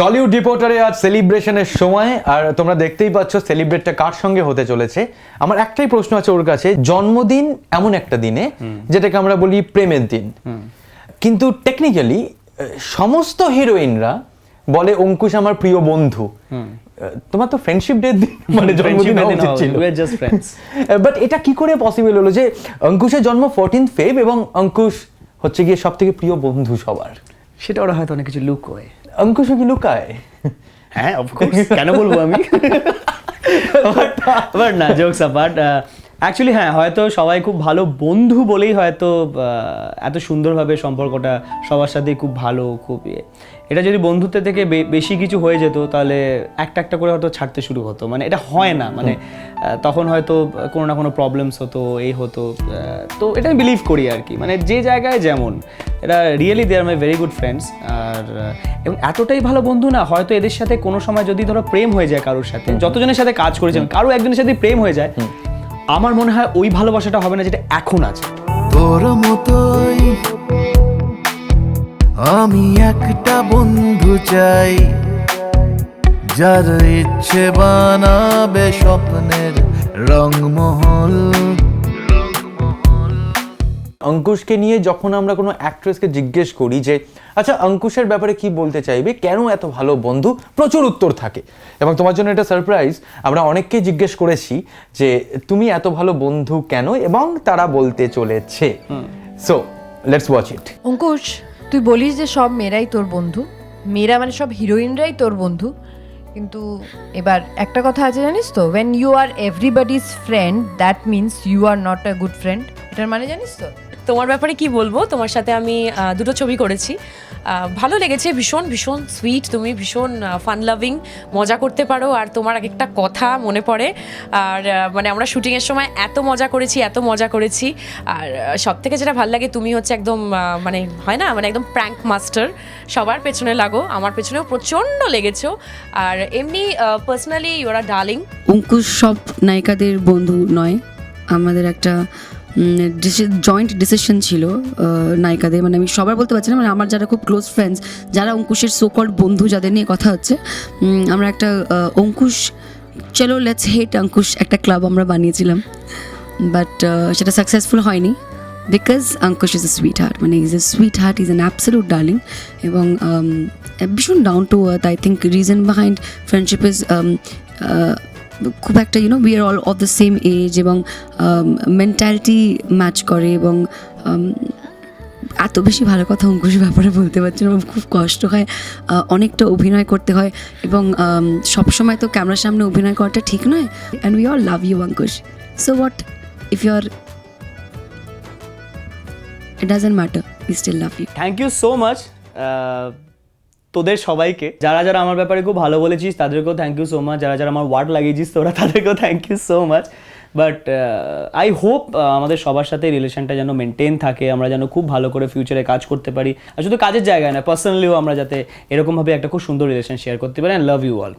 Tollywood রিপোর্টারে আজ সেলিব্রেশনের সময় আর তোমরা দেখতেই পাচ্ছ সেলিব্রেটটা কার সঙ্গে হতে চলেছে? আমার একটাই প্রশ্ন আছে ওর কাছে জন্মদিন এমন একটা দিনে যেটাকে আমরা বলি প্রেমের দিন। কিন্তু টেকনিক্যালি সমস্ত হিরোইনরা বলে অঙ্কুশ আমার প্রিয় বন্ধু। তোমার তো ফ্রেন্ডশিপ ডে মানে জন্মদিন ছিল। বাট এটা কি করে পসিবল হলো যে অঙ্কুশের জন্ম ফোরটিন ফেব এবং অঙ্কুশ হচ্ছে গিয়ে সব থেকে প্রিয় বন্ধু সবার? সেটা ওরা হয়তো অনেক কিছু লুক করে। অঙ্কুশও কি লুকায়? হ্যাঁ অফকোর্স কেন বলব আমি? বাট না জোকস অ্যাপার্ট অ্যাকচুয়ালি হ্যাঁ হয়তো সবাই খুব ভালো বন্ধু বলেই হয়তো এত সুন্দরভাবে সম্পর্কটা সবার সাথেই খুব ভালো খুব ইয়ে। এটা যদি বন্ধুত্ব থেকে বেশি কিছু হয়ে যেত তাহলে একটা একটা করে হয়তো ছাড়তে শুরু হতো। মানে এটা হয় না মানে তখন হয়তো কোনো না কোনো প্রবলেমস হতো এই হতো তো এটা আমি বিলিভ করি আর কি। মানে যে জায়গায় যেমন এটা really they are my very good friends আর এবং এতটাই ভালো বন্ধু না হয়তো এদের সাথে কোনো সময় যদি ধরো প্রেম হয়ে যায় কারোর সাথে যতজনের সাথে কাজ করেছেন কারও একজনের সাথে প্রেম হয়ে যায় আমার মনে হয় ওই ভালোবাসাটা হবে না যেটা এখন আছে। তোর মতোই আমি একটা বন্ধু চাই, যার ইচ্ছে বানাবে স্বপ্নের রংমহল। অঙ্কুশকে নিয়ে যখন আমরা কোনো অ্যাক্ট্রেসকে জিজ্ঞেস করি যে আচ্ছা অঙ্কুশের ব্যাপারে কি বলতে চাইবে? কেন এত ভালো বন্ধু? প্রচুর উত্তর থাকে। এবং তোমার জন্য এটা সারপ্রাইজ আমরা অনেককেই জিজ্ঞেস করেছি যে তুমি এত ভালো বন্ধু কেন? এবং তারা বলতে চলেছে। So let's watch it Ankush তুই বলিস যে সব মেয়েরাই তোর বন্ধু। মেয়েরা মানে সব হিরোইনরাই তোর বন্ধু। কিন্তু এবার একটা কথা আছে জানিস তো? When you are everybody's friend that means you are not a good friend এটার মানে জানিস তো? তোমার ব্যাপারে কি বলব? তোমার সাথে আমি দুটো ছবি করেছি। ভালো লেগেছে, ভীষণ ভীষণ সুইট তুমি ভীষণ ফান লাভিং মজা করতে পারো। আর তোমার এক একটা কথা মনে পড়ে, আর মানে আমরা শুটিংয়ের সময় এত মজা করেছি, এত মজা করেছি। আর সব থেকে যেটা ভালো লাগে, তুমি হচ্ছে একদম মানে হয় না? মানে একদম প্র্যাঙ্ক মাস্টার সবার পেছনে লাগো, আমার পেছনেও প্রচণ্ড লেগেছো। আর এমনি পার্সোনালি ইউরা ডার্লিং অঙ্কুশ সব নায়িকাদের বন্ধু নয়। আমাদের একটা জয়েন্ট ডিসিশন ছিল নায়িকাদের। মানে আমি সবার বলতে পারছি না মানে আমার যারা খুব ক্লোজ ফ্রেন্ডস যারা অঙ্কুশের সোকল্ড বন্ধু যাদের নিয়ে কথা হচ্ছে আমরা একটা অঙ্কুশ, চলো লেটস হেট অঙ্কুশ একটা ক্লাব আমরা বানিয়েছিলাম। বাট সেটা সাকসেসফুল হয়নি because Ankush is a sweetheart মানে is a sweetheart is an absolute darling এবং ভীষণ down to earth I think reason behind friendship is খুব একটা you know we are all of the same age এবং mentality match করে এবং um, এত বেশি ভালো কথা অঙ্কুশ ব্যাপারে বলতে পারছি না খুব কষ্ট হয় অনেকটা অভিনয় করতে হয় এবং um, সবসময় তো ক্যামেরার সামনে অভিনয় করাটা ঠিক নয় and we all love you Ankush. So what if you are it doesn't matter we still love you thank you so much তোদের সবাইকে। যারা যারা আমার ব্যাপারে খুব ভালো বলেছিস, তাদেরকেও থ্যাংক ইউ সো মাচ যারা যারা আমার ওয়ার্ড লাগিয়েছিস, তোরা তাদেরকেও thank you so much but I hope আমাদের সবার সাথে রিলেশনটা যেন মেনটেন থাকে, আমরা যেন খুব ভালো করে ফিউচারে কাজ করতে পারি। আর শুধু কাজের জায়গায় না পার্সোনালিও আমরা যাতে এরকমভাবে একটা খুব সুন্দর রিলেশন শেয়ার করতে পারি। And love you all